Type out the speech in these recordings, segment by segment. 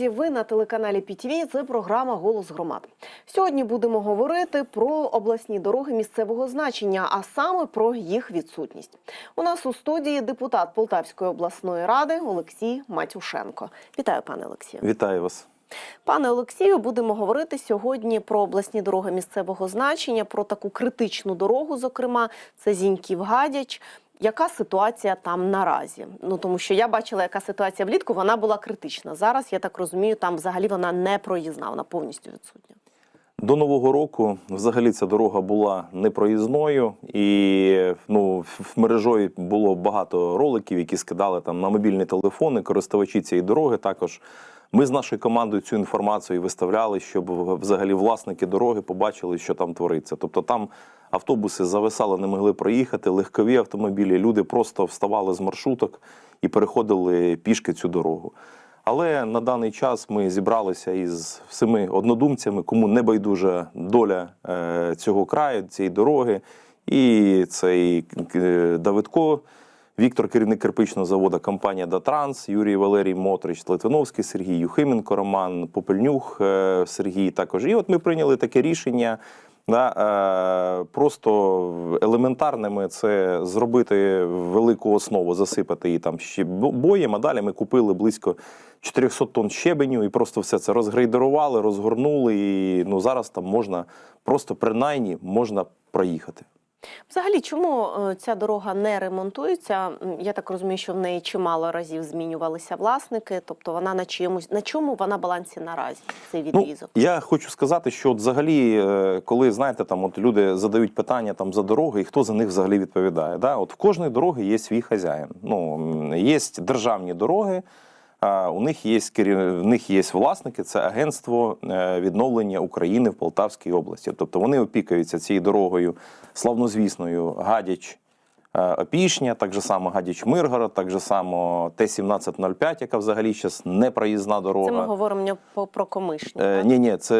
друзі, ви на телеканалі ПІТВ. Це програма Голос громад. Сьогодні будемо говорити про обласні дороги місцевого значення, а саме про їх відсутність. У нас у студії депутат Полтавської обласної ради Олексій Матюшенко. Вітаю, пане Олексію. Вітаю вас. Пане Олексію, будемо говорити сьогодні про обласні дороги місцевого значення, про таку критичну дорогу, зокрема, це Зіньків-Гадяч. Яка ситуація там наразі? Ну тому що я бачила, яка ситуація влітку, вона була критична. Зараз я так розумію, там взагалі вона не проїзна, вона повністю відсутня. До нового року взагалі ця дорога була непроїзною, і ну в мережою було багато роликів, які скидали там на мобільні телефони, користувачі цієї дороги. Також ми з нашою командою цю інформацію виставляли, щоб взагалі власники дороги побачили, що там твориться. Тобто там автобуси зависали, не могли проїхати, легкові автомобілі. Люди просто вставали з маршруток і переходили пішки цю дорогу. Але на даний час ми зібралися із всіми однодумцями, кому не байдужа доля е, цього краю, цієї дороги. І цей е, Давидко, Віктор, керівник кирпичного заводу, компанія Датранс, Юрій Валерій Мотрич, Литвиновський Сергій, Юхименко Роман, Попельнюх е, Сергій. Також і от ми прийняли таке рішення. Да, е, просто елементарними це зробити велику основу, засипати її там ще бо- боєм. А далі ми купили близько 400 тонн щебеню і просто все це розгрейдерували, розгорнули. І ну зараз там можна просто принаймні можна проїхати. Взагалі, чому е, ця дорога не ремонтується? Я так розумію, що в неї чимало разів змінювалися власники, тобто вона на чомусь на чому вона балансі наразі цей Ну, відрізок? я хочу сказати, що от взагалі, е, коли знаєте, там от люди задають питання там за дороги, і хто за них взагалі відповідає. Да? От в кожної дороги є свій хазяїн. Ну є державні дороги. У них є в них є власники, це агентство е, відновлення України в Полтавській області. Тобто вони опікуються цією дорогою славнозвісною Гадяч Опішня, так же само Гадяч Миргород, так же само Т-1705, яка взагалі зараз непроїзна дорога. Це ми говоримо про комишню. Е, ні, ні, це,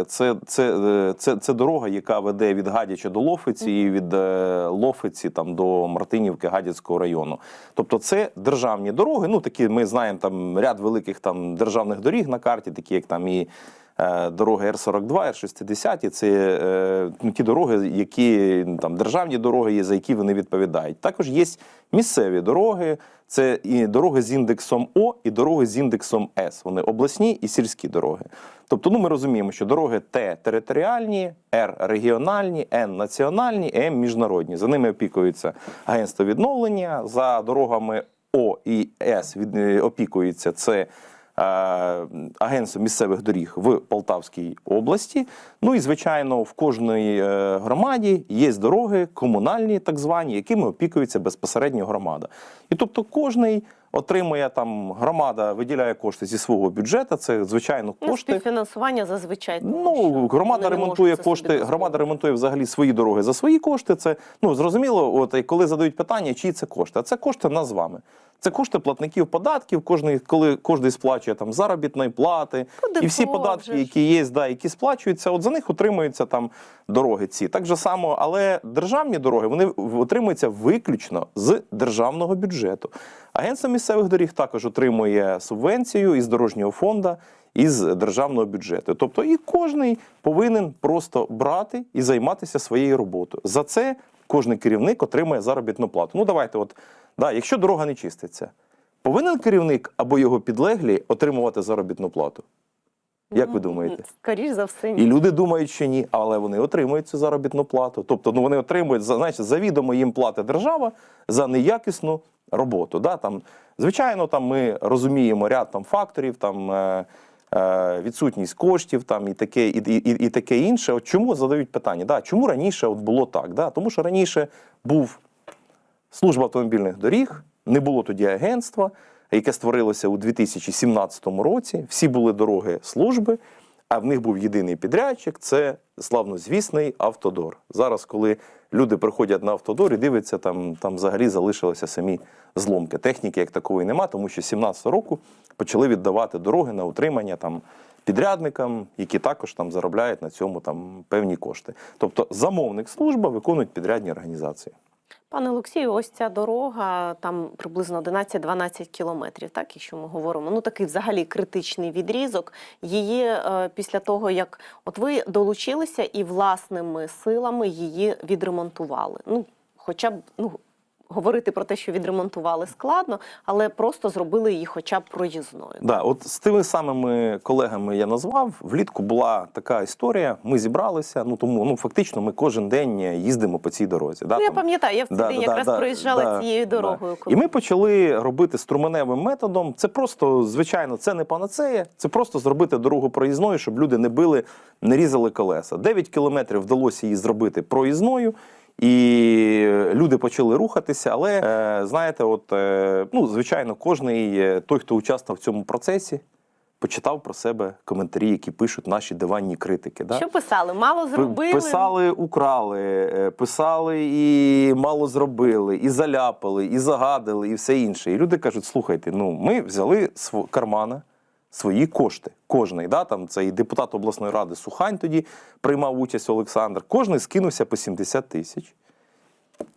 е, це, це, е, це, це дорога, яка веде від Гадяча до Лофиці і від е, Лофиці там до Мартинівки Гадяцького району. Тобто це державні дороги. Ну такі ми знаємо там ряд великих там державних доріг на карті, такі як там і. Е, Дороги Р-42, Р-60, це е, ну, ті дороги, які там державні дороги є, за які вони відповідають. Також є місцеві дороги, це і дороги з індексом О, і дороги з індексом С. Вони обласні і сільські дороги. Тобто, ну ми розуміємо, що дороги Т територіальні, Р регіональні, Н національні, М міжнародні. За ними опікується агентство відновлення. За дорогами О і С від, е, опікується це. Е, Агентство місцевих доріг в Полтавській області. Ну і звичайно, в кожній е, громаді є дороги комунальні, так звані, якими опікується безпосередньо громада. І тобто кожний отримує там громада, виділяє кошти зі свого бюджету. Це звичайно Ну, кошти. співфінансування зазвичай. Ну, громада ремонтує кошти. Громада ремонтує взагалі свої дороги за свої кошти. Це ну зрозуміло. От і коли задають питання, чиї це кошти? А це кошти нас з вами. Це кошти платників податків. Кожний, коли кожний сплачує там заробітної плати ПДФО і всі вже податки, які є, да, які сплачуються, от за них отримуються там дороги. Ці так же само, але державні дороги вони отримуються виключно з державного бюджету. Агентство місцевих доріг також отримує субвенцію із дорожнього фонду із державного бюджету. Тобто і кожний повинен просто брати і займатися своєю роботою. За це кожний керівник отримує заробітну плату. Ну давайте, от да, якщо дорога не чиститься, повинен керівник або його підлеглі отримувати заробітну плату. Як ви думаєте? Скоріш за все, ні. І люди думають, що ні, але вони отримують цю заробітну плату. Тобто, ну вони отримують значить, завідомо їм платить держава за неякісну роботу. Да? Там, звичайно, там ми розуміємо ряд там факторів, там. Е, е, Відсутність коштів там і таке, і, і, і таке інше. От чому задають питання? Да, чому раніше от було так? Да? Тому що раніше був служба автомобільних доріг, не було тоді агентства, яке створилося у 2017 році. Всі були дороги служби, а в них був єдиний підрядчик це славнозвісний автодор. Зараз, коли люди приходять на автодор і дивляться, там, там взагалі залишилися самі зломки. Техніки як такої нема, тому що з 17 року почали віддавати дороги на утримання там. Підрядникам, які також там заробляють на цьому там певні кошти. Тобто замовник служба виконують підрядні організації. Пане Олексію, ось ця дорога там приблизно 11-12 кілометрів, так, якщо ми говоримо. Ну такий взагалі критичний відрізок. Її е, після того, як от ви долучилися і власними силами її відремонтували. Ну, хоча б ну. Говорити про те, що відремонтували складно, але просто зробили її хоча б проїзною. Да, от з тими самими колегами я назвав. Влітку була така історія. Ми зібралися. Ну тому ну фактично ми кожен день їздимо по цій дорозі. Да, ну, я пам'ятаю, я в цей Да, день да, якраз да, проїжджала да, цією да. дорогою. І ми почали робити струменевим методом. Це просто, звичайно, це не панацея, це просто зробити дорогу проїзною, щоб люди не били, не різали колеса. 9 кілометрів вдалося її зробити проїзною. І люди почали рухатися, але е, знаєте, от е, ну звичайно, кожний е, той, хто участвував в цьому процесі, почитав про себе коментарі, які пишуть наші диванні критики. Да? Що писали? Мало зробили. Писали, украли, писали і мало зробили, і заляпали, і загадили, і все інше. І люди кажуть: слухайте, ну ми взяли св- кармана свої кошти. Кожний, да, там це і депутат обласної ради Сухань тоді приймав участь Олександр. Кожний скинувся по 70 тисяч.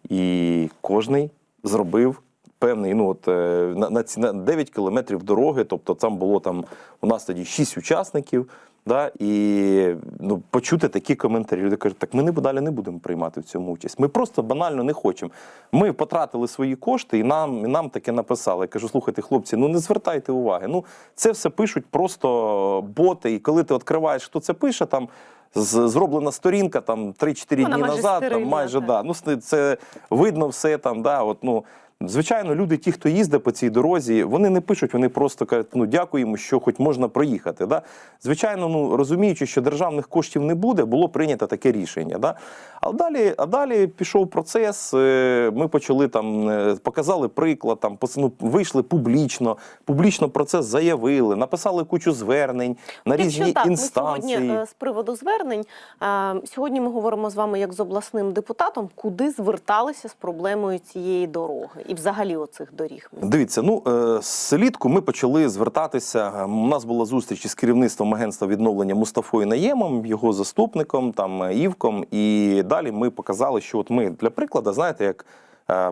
І кожний зробив певний, ну от е, на, на, ці- на 9 кілометрів дороги, тобто там було там у нас тоді 6 учасників. Да, і ну, почути такі коментарі. Люди кажуть, так ми не далі не будемо приймати в цьому участь. Ми просто банально не хочемо. Ми потратили свої кошти, і нам, і нам таке написали. Я кажу, слухайте, хлопці, ну не звертайте уваги. Ну це все пишуть просто боти. І коли ти відкриваєш, хто це пише, там зроблена сторінка там 3-4 Вона дні назад, там майже так. да. Ну це видно все там. Да, от, ну, Звичайно, люди, ті, хто їздить по цій дорозі, вони не пишуть, вони просто кажуть, ну дякуємо, що хоч можна проїхати. Да? Звичайно, ну розуміючи, що державних коштів не буде, було прийнято таке рішення. Да? А далі, а далі пішов процес. е, Ми почали там, е, показали приклад, там ну, вийшли публічно, публічно про це заявили, написали кучу звернень на Якщо різні так, інстанції. Ми сьогодні е, з приводу звернень. Сьогодні ми говоримо з вами як з обласним депутатом, куди зверталися з проблемою цієї дороги і взагалі оцих доріг. Дивіться, ну е, злітку ми почали звертатися. Е, У нас була зустріч із керівництвом агентства відновлення Мустафою Наємом, його заступником, там е, Івком. І далі ми показали, що от ми для прикладу, знаєте, як.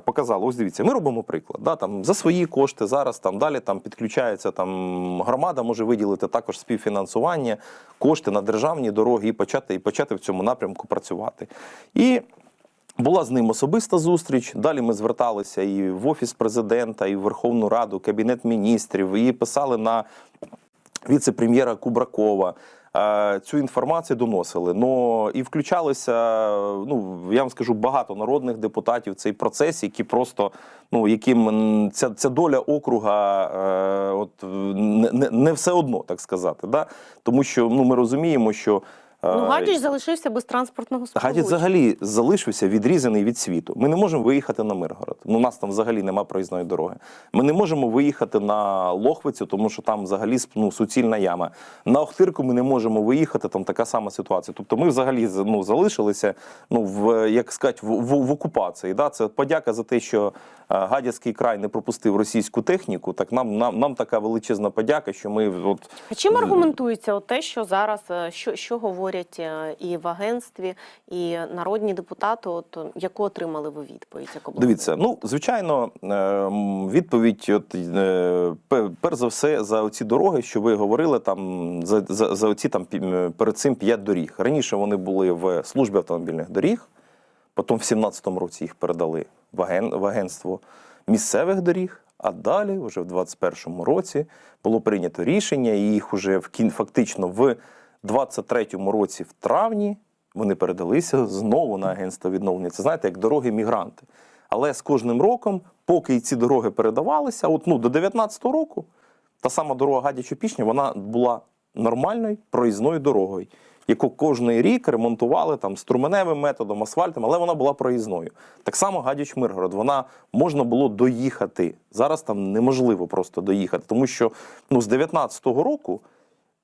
Показали, ось дивіться, ми робимо приклад. Да, там, за свої кошти зараз там далі там підключається там громада може виділити також співфінансування, кошти на державні дороги і почати, і почати в цьому напрямку працювати. І була з ним особиста зустріч. Далі ми зверталися і в офіс президента, і в Верховну Раду, Кабінет міністрів, і писали на віце-прем'єра Кубракова. Е, Цю інформацію доносили. Но і включалися, ну я вам скажу, багато народних депутатів в цей процес, які просто ну яким ця, ця доля округа, е, от не, не, все одно, так сказати. Да? Тому що ну ми розуміємо, що Ну, Гадяч залишився без транспортного сполучення. Гадяч взагалі залишився відрізаний від світу. Ми не можемо виїхати на Миргород. Ну, у нас там взагалі нема проїзної дороги. Ми не можемо виїхати на Лохвицю, тому що там взагалі ну, суцільна яма. На Охтирку ми не можемо виїхати, там така сама ситуація. Тобто ми взагалі ну, залишилися ну, в, як сказати, в, в, в окупації. Да? Це подяка за те, що е, Гадяцький край не пропустив російську техніку. Так нам, нам, нам така величезна подяка, що ми от А чим аргументується от те, що зараз е, що, що говорять е, і в агентстві, і народні депутати? От е, яку отримали ви відповідь? Як? Дивіться, ну звичайно, е, відповідь, от перш за все, за оці дороги, що ви говорили, там за, за, за оці там перед цим п'ять доріг. Раніше вони були в службі автомобільних доріг, потім в 17-му році їх передали в, аген, в агентство місцевих доріг. А далі, вже в 21-му році, було прийнято рішення, і їх уже в кін, фактично в 23-му році, в травні, вони передалися знову на агентство відновлення. Це знаєте, як дороги мігранти. Але з кожним роком, поки ці дороги передавалися, от ну до 19-го року, та сама дорога гадячо пішня вона була нормальною проїзною дорогою, яку кожний рік ремонтували там струменевим методом, асфальтом, але вона була проїзною. Так само гадяч Миргород, вона можна було доїхати. Зараз там неможливо просто доїхати, тому що ну, з 19-го року.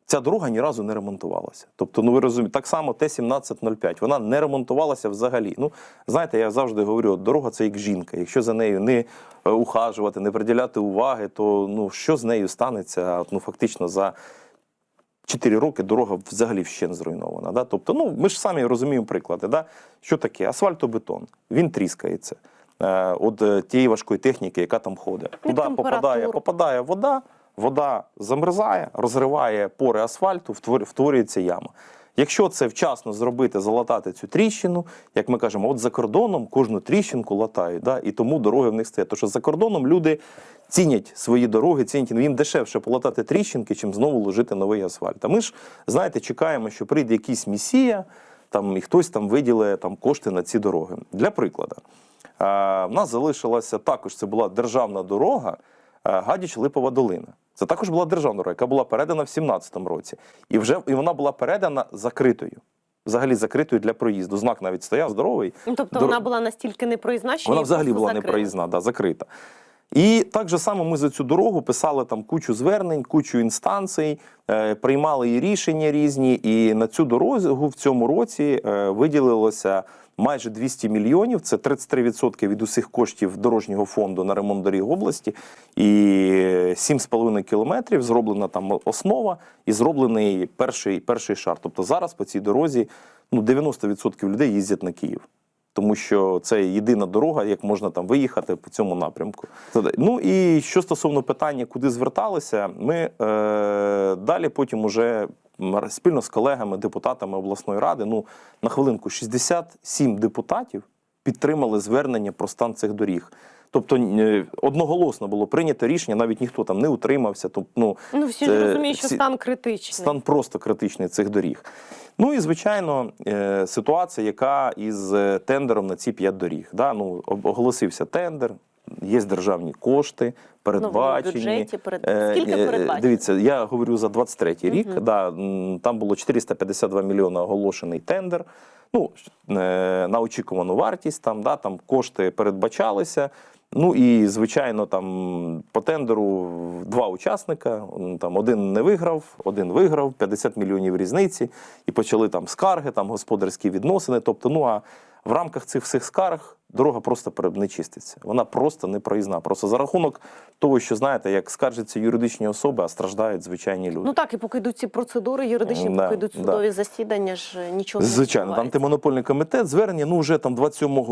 Ця дорога ні разу не ремонтувалася. Тобто, ну ви розумієте, так само Т-1705, вона не ремонтувалася взагалі. Ну, знаєте, я завжди говорю, дорога це як жінка. Якщо за нею не е, ухажувати, не приділяти уваги, то ну що з нею станеться? Ну фактично за 4 роки дорога взагалі вщен зруйнована. Да? Тобто, ну ми ж самі розуміємо приклади. Да? Що таке? Асфальтобетон, він тріскається. е, от е, тієї важкої техніки, яка там ходить. Туди попадає, попадає вода, вода замерзає, розриває пори асфальту, втворюється яма. Якщо це вчасно зробити, залатати цю тріщину, як ми кажемо, от за кордоном кожну тріщинку латають, да? і тому дороги в них стоять. Тому що за кордоном люди цінять свої дороги, цінять ну, їм дешевше полатати тріщинки, чим знову ложити новий асфальт. А ми ж, знаєте, чекаємо, що прийде якийсь місія, там і хтось там виділить там кошти на ці дороги. Для прикладу, в нас залишилася також це була державна дорога е, Гадяч Липова долина. Це також була державна дорога, яка була передана в 17-му році. І вже і вона була передана закритою. Взагалі закритою для проїзду. Знак навіть стояв здоровий. Ну, тобто Дор- вона була настільки непроїзна, що Вона взагалі була закрили. непроїзна, да, закрита. І так же само ми за цю дорогу писали там кучу звернень, кучу інстанцій, е, приймали і рішення різні. І на цю дорогу в цьому році е, виділилося майже 200 мільйонів. Це 33% від усіх коштів дорожнього фонду на ремонт доріг області. І 7,5 кілометрів зроблена там основа і зроблений перший, перший шар. Тобто зараз по цій дорозі ну, 90% людей їздять на Київ тому що це єдина дорога, як можна там виїхати по цьому напрямку. Ну і що стосовно питання, куди зверталися, ми е, далі потім уже спільно з колегами, депутатами обласної ради, ну на хвилинку 67 депутатів підтримали звернення про стан цих доріг. Тобто е, одноголосно було прийнято рішення, навіть ніхто там не утримався. Тобто, ну, Ну, всі ж розуміють, що стан критичний. стан просто критичний цих доріг. Ну і звичайно, е, ситуація, яка із е, тендером на ці п'ять доріг. Да? Ну, оголосився тендер, є державні кошти, передбачені. бюджеті перед- Е, Скільки е, передбачено? Дивіться, я говорю за 23-й рік. Мгм. Да, там було 452 мільйони оголошений тендер. Ну, е, на очікувану вартість, там, да, там кошти передбачалися. Ну і звичайно, там по тендеру два учасника. Там один не виграв, один виграв, 50 мільйонів різниці, і почали там скарги, там господарські відносини. Тобто, ну а в рамках цих всіх скарг дорога просто не чиститься. Вона просто не проїзна. Просто за рахунок того, що знаєте, як скаржаться юридичні особи, а страждають звичайні люди. Ну так, і поки йдуть ці процедури юридичні, Да, поки йдуть да. судові засідання, ж е, нічого не Звичайно, там антимонопольний комітет звернення. Ну вже там 27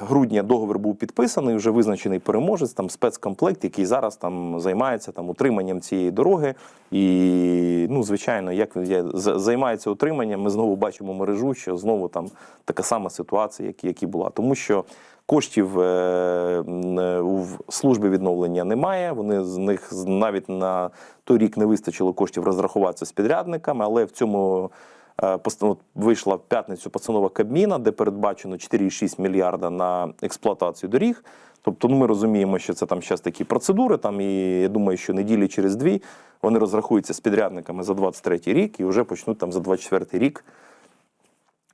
грудня договір був підписаний, вже визначений переможець, там спецкомплект, який зараз там займається там утриманням цієї дороги. І ну, звичайно, як займається утриманням, ми знову бачимо мережу, що знову там така сама ситуація, як, як і була. Тому що коштів е, е, в служби відновлення немає. Вони з них навіть на той рік не вистачило коштів розрахуватися з підрядниками, але в цьому. Е, Вийшла в п'ятницю постанова Кабміна, де передбачено 4,6 мільярда на експлуатацію доріг. Тобто, ну ми розуміємо, що це там зараз такі процедури. Там і я думаю, що неділі через дві вони розрахуються з підрядниками за 23 рік і вже почнуть там за 24 рік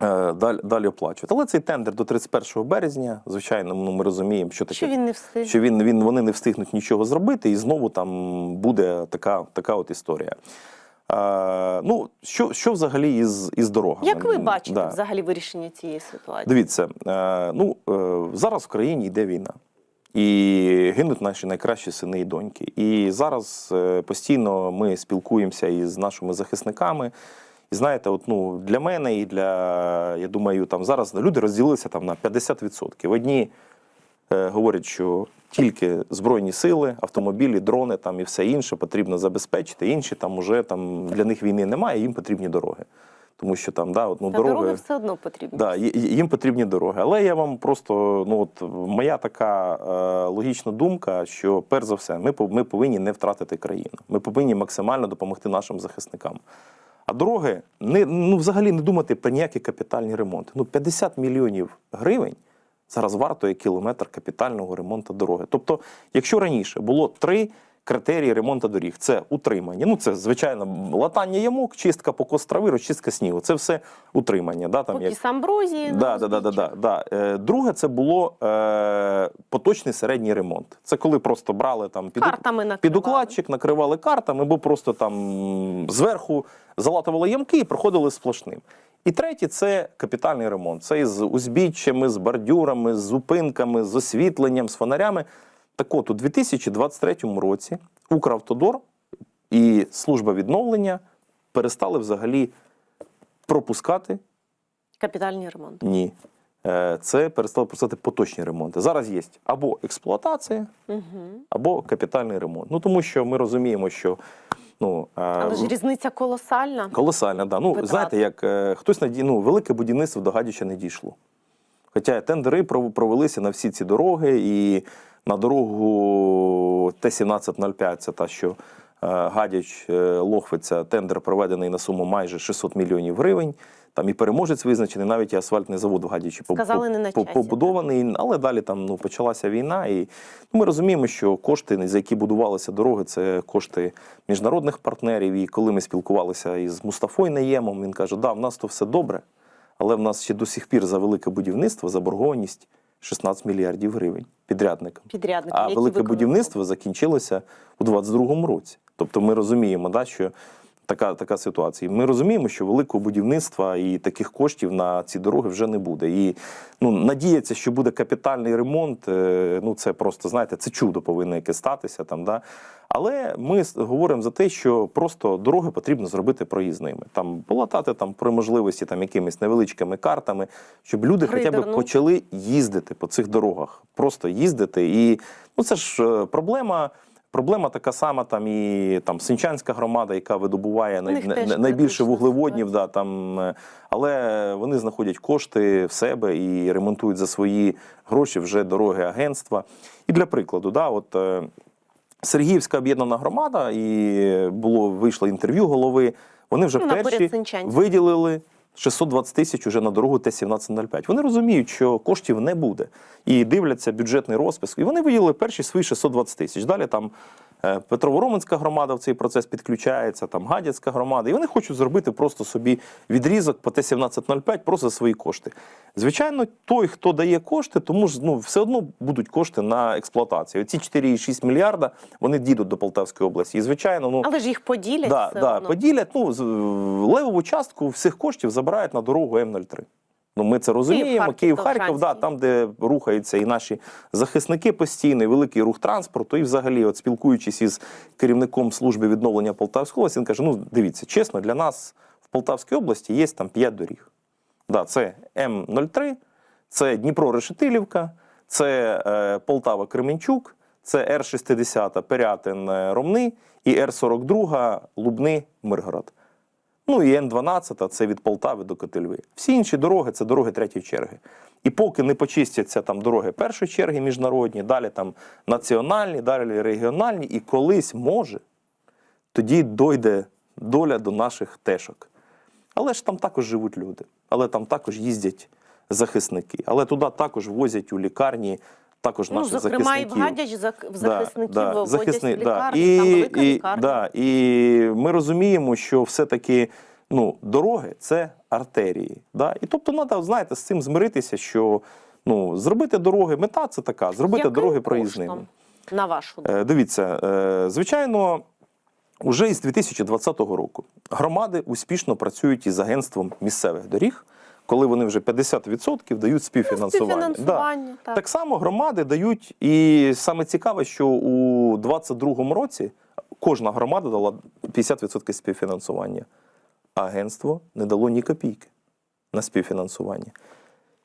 далі, далі оплачувати. Але цей тендер до 31 березня, звичайно, ну ми розуміємо, що таке Що він не встиг. що він, він, вони не встигнуть нічого зробити, і знову там буде така, така от історія. Е, ну, що, що взагалі із, із дорогами? Як ви бачите Да. взагалі вирішення цієї ситуації? Дивіться, е, ну, е, зараз в країні йде війна. І гинуть наші найкращі сини і доньки. І зараз е, постійно ми спілкуємося із нашими захисниками. І знаєте, от, ну, для мене і для, я думаю, там зараз люди розділилися там на 50%. Одні е, говорять, що тільки збройні сили, автомобілі, дрони там і все інше потрібно забезпечити. Інші там уже там для них війни немає, їм потрібні дороги. Тому що там да, от, ну, Та дороги все одно потрібні. Да, їм потрібні дороги. Але я вам просто ну от моя така е, логічна думка, що перш за все, ми ми повинні не втратити країну. Ми повинні максимально допомогти нашим захисникам. А дороги не ну взагалі не думати про ніякі капітальні ремонти. Ну 50 мільйонів гривень зараз вартує кілометр капітального ремонту дороги. Тобто, якщо раніше було три критерії ремонту доріг: це утримання. Ну це звичайно латання ямок, чистка покос трави, розчистка снігу. Це все утримання. Да, там, Поки як... самброзії. Да, да, да, да, да, да. Е, Друге, це було е, поточний середній ремонт. Це коли просто брали там під, Картами накривали. під укладчик, накривали картами, або просто там зверху залатували ямки і проходили сплошним. І третє це капітальний ремонт. Це із узбіччями, з бордюрами, з зупинками, з освітленням, з фонарями. Так от, у 2023 році Укравтодор і служба відновлення перестали взагалі пропускати Капітальні ремонти. ні. е, це перестали просити поточні ремонти. Зараз є або експлуатація, Угу. або капітальний ремонт. Ну тому що ми розуміємо, що ну е, Але ж різниця колосальна. колосальна, да. Ну Витрати. знаєте, як е, хтось наді... ну, велике будівництво до Гадяча не дійшло. Хоча тендери провелися на всі ці дороги, і на дорогу Т-1705, це та, що е, Гадяч е, Лохвиця, тендер проведений на суму майже 600 мільйонів гривень. Там і переможець визначений, навіть і асфальтний завод в Гадячі по- Сказали, не на часі, побудований, але далі там ну, почалася війна. І ну, ми розуміємо, що кошти, за які будувалися дороги, це кошти міжнародних партнерів. І коли ми спілкувалися із Мустафою Наємом, він каже: да, в нас то все добре, але в нас ще до сих пір за велике будівництво заборгованість 16 мільярдів гривень підрядникам. Підрядникам А велике будівництво закінчилося у 22-му році. Тобто ми розуміємо, да, що така, така ситуація. Ми розуміємо, що великого будівництва і таких коштів на ці дороги вже не буде. І ну, надіятися, що буде капітальний ремонт, е, ну це просто, знаєте, це чудо повинно яке статися там. Да? Але ми говоримо за те, що просто дороги потрібно зробити проїзними. Там полатати там при можливості там якимись невеличкими картами, щоб люди хоча б почали їздити по цих дорогах, просто їздити. І ну це ж е, проблема. Проблема така сама, там і там Синчанська громада, яка видобуває най, най- найбільше вуглеводнів, да, там, е, але вони знаходять кошти в себе і ремонтують за свої гроші вже дороги агентства. І для прикладу, да, от, е, Сергіївська об'єднана громада, і було вийшло інтерв'ю голови. Вони вже Ну, перші виділили 620 тисяч уже на дорогу Т-1705. Вони розуміють, що коштів не буде. І дивляться бюджетний розпис. І вони виділили перші свої 620 тисяч. Далі там е, Петровороминська громада в цей процес підключається, там Гадяцька громада. І вони хочуть зробити просто собі відрізок по Т-1705 просто за свої кошти. Звичайно, той, хто дає кошти, тому ж ну, все одно будуть кошти на експлуатацію. Ці 4,6 мільярда вони дійдуть до Полтавської області. І звичайно, ну Але ж їх поділять да, все да, одно. поділять. Ну, левову частку всіх коштів забирають на дорогу М03. Ну, ми це розуміємо. Київ-Харків, Київ-Харків, да, там, де рухаються і наші захисники постійно, і великий рух транспорту. І взагалі, от спілкуючись із керівником служби відновлення Полтавської області, він каже: ну, дивіться, чесно, для нас в Полтавській області є там 5 доріг. Да, це М03, це Дніпро-Решетилівка, це е, Полтава-Кременчук, це Р-60 Пирятин-Ромни і Р-42 Лубни-Миргород. Ну і Н-12 це від Полтави до Котельви. Всі інші дороги це дороги третьої черги. І поки не почистяться там дороги першої черги міжнародні, далі там національні, далі регіональні, і колись може, тоді дойде доля до наших тешок. Але ж там також живуть люди, але там також їздять захисники, але туди також возять у лікарні також Ну, наших зокрема, і в захисників. Гадяч зак- в захисників Да, да, захисни- в да. лікарні, там велика і, лікарня. Да, і ми розуміємо, що все-таки ну, дороги це артерії. Да? І тобто, треба, знаєте, з цим змиритися, що ну, зробити дороги, мета це така, зробити Яким дороги проїзними. На вашу думку? Е, Дивіться, е, звичайно, уже із 2020 року громади успішно працюють із агентством місцевих доріг, коли вони вже 50% дають співфінансування. Да. Так. Так само громади дають, і саме цікаве, що у 2022 році кожна громада дала 50% співфінансування. А агентство не дало ні копійки на співфінансування.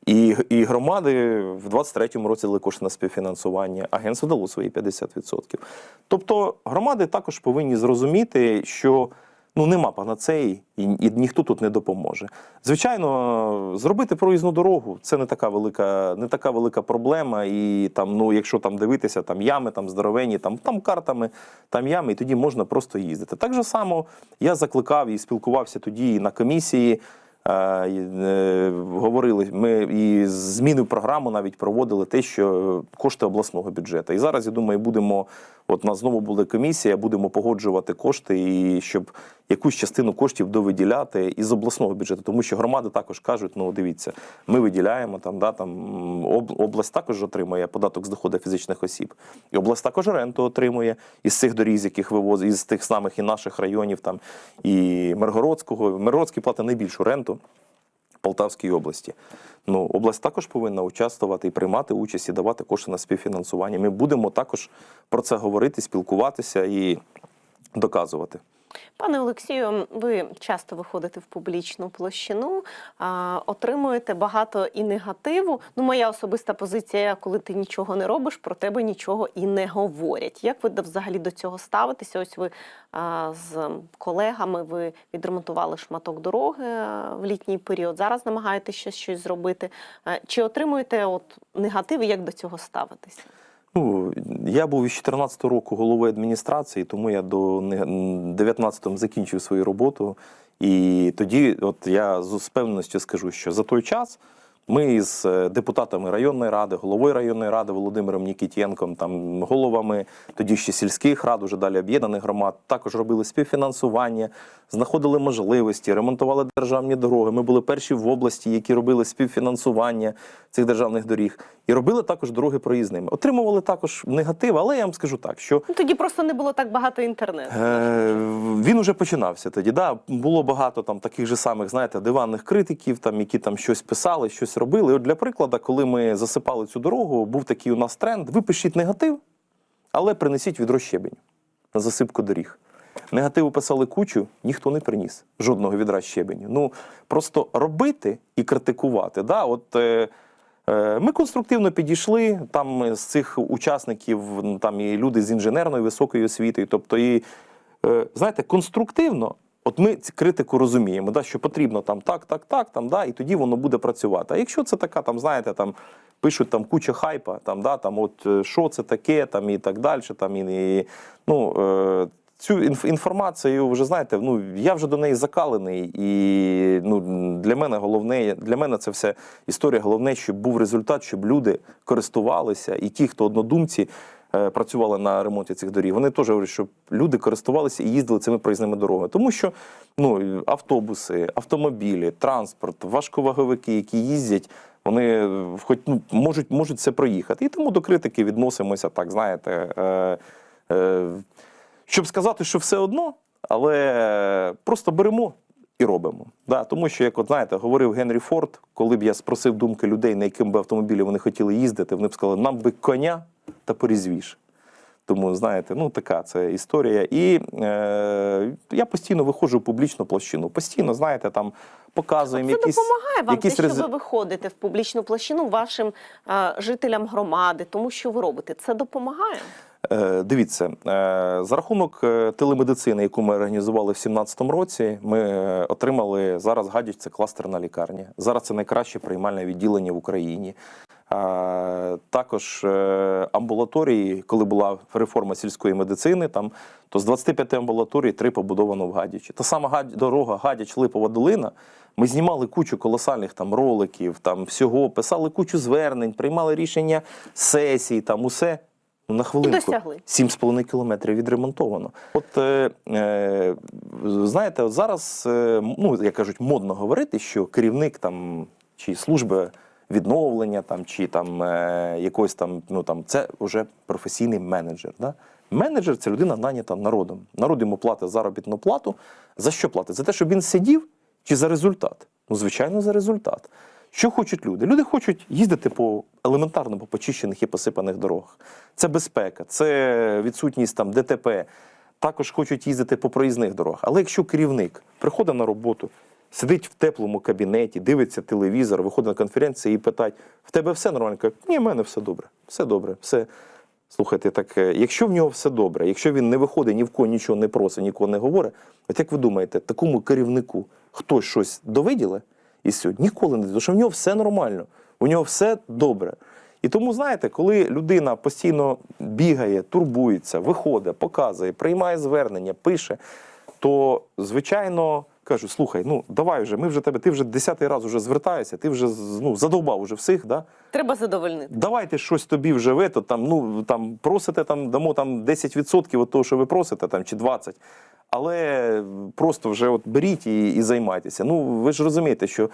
І, і громади в 23-му році дали кошти на співфінансування, агентство дало свої 50%. Тобто громади також повинні зрозуміти, що ну нема панацеї, і, і ніхто тут не допоможе. Звичайно, зробити проїзну дорогу це не така велика, не така велика проблема. І там, ну, якщо там дивитися, там ями, там здоровені, там, там картами, там ями, і тоді можна просто їздити. Так же само я закликав і спілкувався тоді на комісії. Е, е, говорили, ми і зміни в програму навіть проводили те, що кошти обласного бюджету. І зараз я думаю, будемо. От у нас знову буде комісія, будемо погоджувати кошти, і щоб якусь частину коштів довиділяти із обласного бюджету, тому що громади також кажуть: ну дивіться, ми виділяємо там, да там область також отримує податок з доходу фізичних осіб, і область також ренту отримує із цих доріг, з яких вивозить, із тих самих і наших районів, там і Миргородського. Миргородський платить найбільшу ренту. Полтавській області. Ну, область також повинна участвувати і приймати участь і давати кошти на співфінансування. Ми будемо також про це говорити, спілкуватися і доказувати. Пане Олексію, ви часто виходите в публічну площину, отримуєте багато і негативу. Ну, моя особиста позиція, коли ти нічого не робиш, про тебе нічого і не говорять. Як ви взагалі до цього ставитеся? Ось ви з колегами ви відремонтували шматок дороги в літній період. Зараз намагаєтеся щось зробити. Чи отримуєте от негатив як до цього ставитися? Ну, я був із 14 року головою адміністрації, тому я до 19 закінчив свою роботу. І тоді, от я з впевненістю скажу, що за той час ми з е, депутатами районної ради, головою районної ради Володимиром Нікітєнком, там головами тоді ще сільських рад, уже далі об'єднаних громад, також робили співфінансування, знаходили можливості, ремонтували державні дороги. Ми були перші в області, які робили співфінансування цих державних доріг, і робили також дороги проїзними. Отримували також негатив, але я вам скажу так, що Ну, тоді просто не було так багато інтернету. Е, він уже починався тоді. Да? Було багато там таких же самих, знаєте, диванних критиків, там, які там щось писали, щось робили. От для прикладу, коли ми засипали цю дорогу, був такий у нас тренд: ви пишіть негатив, але принесіть відро щебеню на засипку доріг. Негативу писали кучу, ніхто не приніс жодного відра щебеню. Ну просто робити і критикувати. Да? От, е, Е, Ми конструктивно підійшли. Там з цих учасників там і люди з інженерної високої освіти. Тобто, і е, знаєте, конструктивно, от ми цю критику розуміємо, да, що потрібно там так, так, так, там, да, і тоді воно буде працювати. А якщо це така, там, знаєте, там пишуть там куча хайпа, там, да, там, от е, що це таке, там і так далі, там і, і ну. Е, Цю інф- інформацію вже знаєте, ну я вже до неї закалений, і ну для мене головне, для мене це все історія. Головне, щоб був результат, щоб люди користувалися, і ті, хто однодумці працювали на ремонті цих доріг, вони теж говорять, щоб люди користувалися і їздили цими проїзними дорогами. Тому що ну автобуси, автомобілі, транспорт, важковаговики, які їздять. Вони е, хоч ну, можуть, можуть це проїхати. І тому до критики відносимося так, знаєте. Е, е, щоб сказати, що все одно, але просто беремо і робимо. Да, тому що, як от знаєте, говорив Генрі Форд, коли б я спросив думки людей, на яким би автомобілі вони хотіли їздити, вони б сказали, нам би коня та порізвіш. Тому, знаєте, ну така це історія. І е, я постійно виходжу в публічну площину. Постійно, знаєте, там показуємо Це якісь. допомагає вам якісь те, що ви виходите в публічну площину вашим е, жителям громади, тому що ви робите. Це допомагає. Е, Дивіться, е, за рахунок е, телемедицини, яку ми організували в 2017 році, ми отримали зараз гадяч це кластерна лікарня. Зараз це найкраще приймальне відділення в Україні. Також амбулаторії, коли була реформа сільської медицини, там то з 25 амбулаторій три побудовано в Гадячі. Та сама дорога Гадяч Липова долина. Ми знімали кучу колосальних там роликів, там всього, писали кучу звернень, приймали рішення сесій, там усе. Ну, на хвилинку. досягли. 7,5 кілометрів відремонтовано. От е, е, знаєте, от зараз, е, ну як кажуть, модно говорити, що керівник там чи служби відновлення, там чи там е, якось там, ну там це вже професійний менеджер. Да? Менеджер це людина нанята народом. Народ йому платить заробітну плату. За що платить? За те, щоб він сидів чи за результат? Ну, звичайно, за результат. Що хочуть люди? Люди хочуть їздити по елементарно по почищених і посипаних дорогах. Це безпека, це відсутність там ДТП. Також хочуть їздити по проїзних дорогах. Але якщо керівник приходить на роботу, сидить в теплому кабінеті, дивиться телевізор, виходить на конференцію і питає: в тебе все нормально? Каже, ні, в мене все добре, все добре, все. Слухайте, так е, якщо в нього все добре, якщо він не виходить ні в кого нічого не просить, нікого не говорить, от як ви думаєте, такому керівнику хтось щось довиділи і сьогодні? Ніколи не тому що в нього все нормально, у нього все добре. І тому, знаєте, коли людина постійно бігає, турбується, виходить, показує, приймає звернення, пише, то звичайно кажу: слухай, ну давай вже, ми вже тебе, ти вже десятий раз вже звертаєшся, ти вже ну, задовбав уже всіх, да? Треба задовольнити. давайте щось тобі вже ви, то, там, ну, там, просите, там, дамо там 10% від того, що ви просите, там, чи 20%. Але просто вже от беріть і, і займайтеся. Ну, ви ж розумієте, що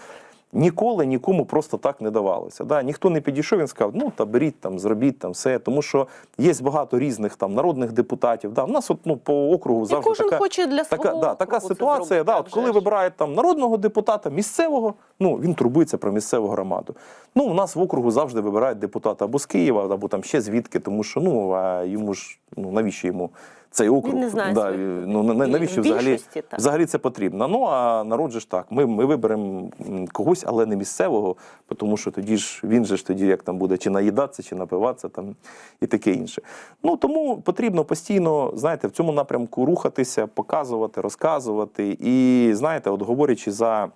ніколи нікому просто так не давалося. Да? Ніхто не підійшов, він сказав, ну, та беріть, там, зробіть там все. Тому що є багато різних там народних депутатів. Да? У нас от, ну, по округу І завжди кожен така, хоче для свого така, да, така ситуація. зробити, Да, от коли вибирають там народного депутата, місцевого, ну він турбується про місцеву громаду. Ну, у нас в округу завжди вибирають депутата або з Києва, або там ще звідки, тому що ну а йому ж ну навіщо йому цей округ. Він не знає да, ну, навіщо взагалі, так. взагалі це потрібно. Ну а народ же ж так. Ми, ми виберемо когось, але не місцевого, тому що тоді ж він же ж тоді як там буде чи наїдатися, чи напиватися там і таке інше. Ну тому потрібно постійно, знаєте, в цьому напрямку рухатися, показувати, розказувати. І знаєте, от говорячи за.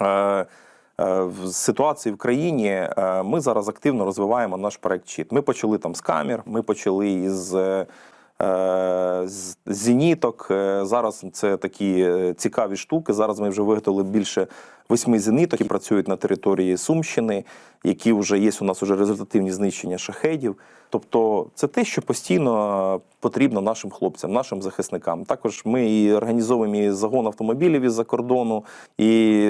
Е, е, в ситуації в країні е, ми зараз активно розвиваємо наш проект Чіт. Ми почали там з камер, ми почали із. Е, з зеніток. Е, Зараз це такі е, цікаві штуки. Зараз ми вже виготовили більше восьми зеніток, які працюють на території Сумщини, які вже є у нас вже результативні знищення шахедів. Тобто, це те, що постійно потрібно нашим хлопцям, нашим захисникам. Також ми і організовуємо і загон автомобілів із-за кордону. І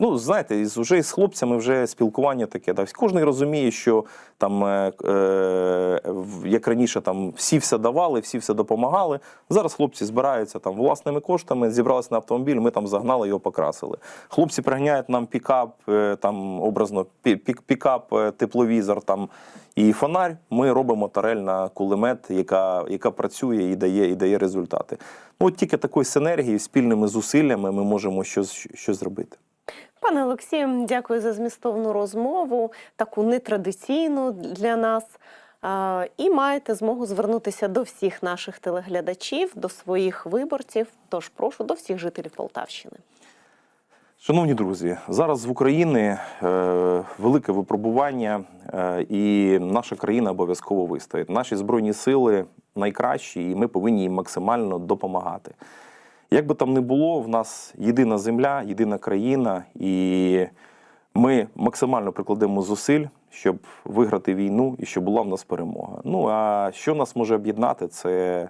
ну знаєте, вже із хлопцями вже спілкування таке. Да. Кожен розуміє, що там е, як раніше там всі все давали, всі все допомагали. Зараз хлопці збираються там власними коштами, зібралися на автомобіль, ми там загнали його, покрасили. Хлопці приганяють нам пікап, е, там образно пі- пік- пікап, е, тепловізор там і фонарь. Ми робимо тарель на кулемет, яка, яка працює і дає, і дає результати. Ну от тільки такої синергії, спільними зусиллями ми можемо щось, щось зробити. Пане Олексію, дякую за змістовну розмову, таку нетрадиційну для нас. І маєте змогу звернутися до всіх наших телеглядачів, до своїх виборців. Тож прошу до всіх жителів Полтавщини. Шановні друзі, зараз в Україні е, велике випробування, е, і наша країна обов'язково вистоїть. Наші збройні сили найкращі, і ми повинні їм максимально допомагати. Як би там не було, в нас єдина земля, єдина країна, і ми максимально прикладемо зусиль, щоб виграти війну і щоб була в нас перемога. Ну а що нас може об'єднати, це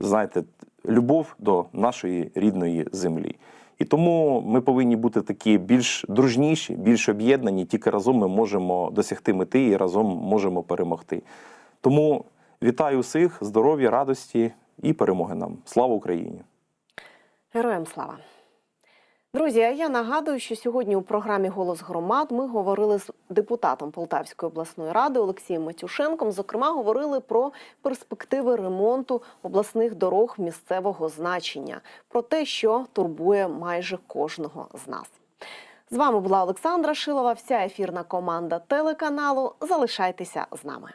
знаєте, любов до нашої рідної землі. І тому ми повинні бути такі більш дружніші, більш об'єднані. Тільки разом ми можемо досягти мети і разом можемо перемогти. Тому вітаю усіх, здоров'я, радості і перемоги нам. Слава Україні! Героям слава! Друзі, а я нагадую, що сьогодні у програмі Голос громад ми говорили з депутатом Полтавської обласної ради Олексієм Матюшенком. Зокрема, говорили про перспективи ремонту обласних дорог місцевого значення, про те, що турбує майже кожного з нас. З вами була Олександра Шилова, вся ефірна команда телеканалу. Залишайтеся з нами.